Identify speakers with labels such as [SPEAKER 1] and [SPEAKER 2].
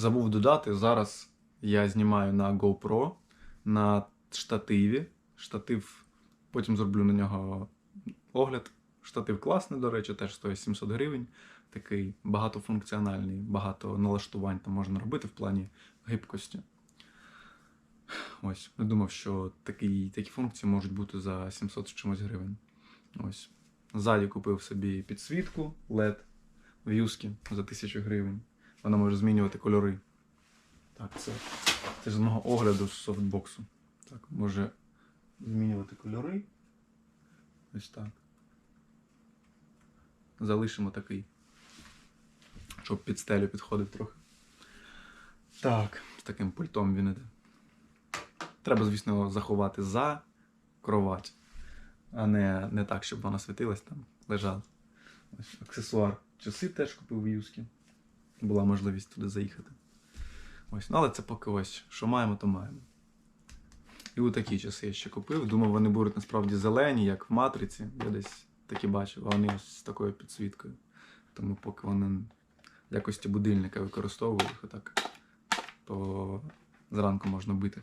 [SPEAKER 1] Забув додати, зараз я знімаю на GoPro на штативі. Штатив, потім зроблю на нього огляд. Штатив класний, до речі, теж стоїть 700 гривень. Такий багатофункціональний, багато налаштувань там можна робити в плані гибкості. Ось, не думав, що такі, такі функції можуть бути за 700 з чимось гривень. Ось. Ззаді купив собі підсвітку LED в юскі за 1000 гривень. Вона може змінювати кольори. Так, це, це з мого огляду з софтбоксу. Так, може змінювати кольори. Ось так. Залишимо такий. Щоб під стелю підходить трохи. Так, з таким пультом він іде. Треба, звісно, його заховати за кровать, а не, не так, щоб вона світилась там, лежала. Ось аксесуар. Часи теж купив в Юскі. Була можливість туди заїхати. Ось, ну але це поки ось, що маємо, то маємо. І у такі часи я ще купив. Думав, вони будуть насправді зелені, як в матриці. Я десь такі бачив, а вони ось з такою підсвіткою. Тому поки вони в якості будильника використовую їх отак, то зранку можна бити.